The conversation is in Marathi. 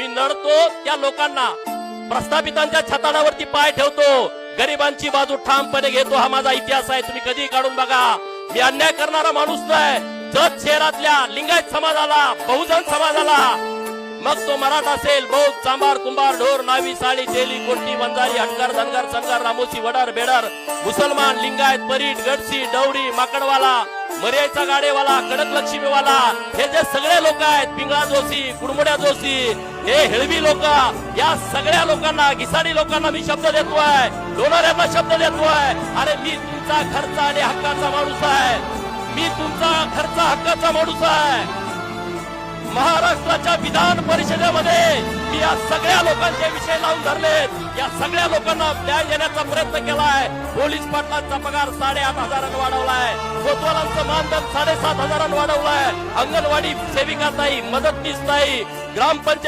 मी नडतो त्या लोकांना. प्रस्थापितांच्या छताडावरती पाय ठेवतो. गरिबांची बाजू ठामपणे घेतो. हा माझा इतिहास आहे. तुम्ही कधी काढून बघा. मी अन्याय करणारा माणूस नाही. जत शहरातल्या लिंगायत समाजाला बहुजन समाजाला मग तो मराठा असेल. बौद्ध चांभार कुंभार ढोर नावी साळी चेली कोणती बंजारी हटकर धनगर संकर रामोशी वडार बेडर मुसलमान लिंगायत परीट गडसी डवडी माकडवाला मर्याचा गाडेवाला कडक लक्ष्मीवाला हे जे सगळे लोक आहेत पिंगळा जोशी कुडमुड्या जोशी हे हेळवी लोक या सगळ्या लोकांना घिसाडी लोकांना मी शब्द देतोय. लोणाऱ्यांना शब्द देतोय. अरे मी तुमचा खर्च आणि हक्काचा माणूस आहे. मी तुमचा खर्च हक्काचा माणूस आहे. महाराष्ट्राच्या विधान परिषदेमध्ये मी या सगळ्या लोकांचे विषय लावून धरलेत. या सगळ्या लोकांना न्याय देण्याचा प्रयत्न केलाय. पोलीस पाटलांचा पगार साडेआठ हजारांनी वाढवलाय. कोतवालांचं मानधन साडेसात हजारांनी वाढवलाय. अंगणवाडी सेविका ताई मदतनीस ताई ग्रामपंचायत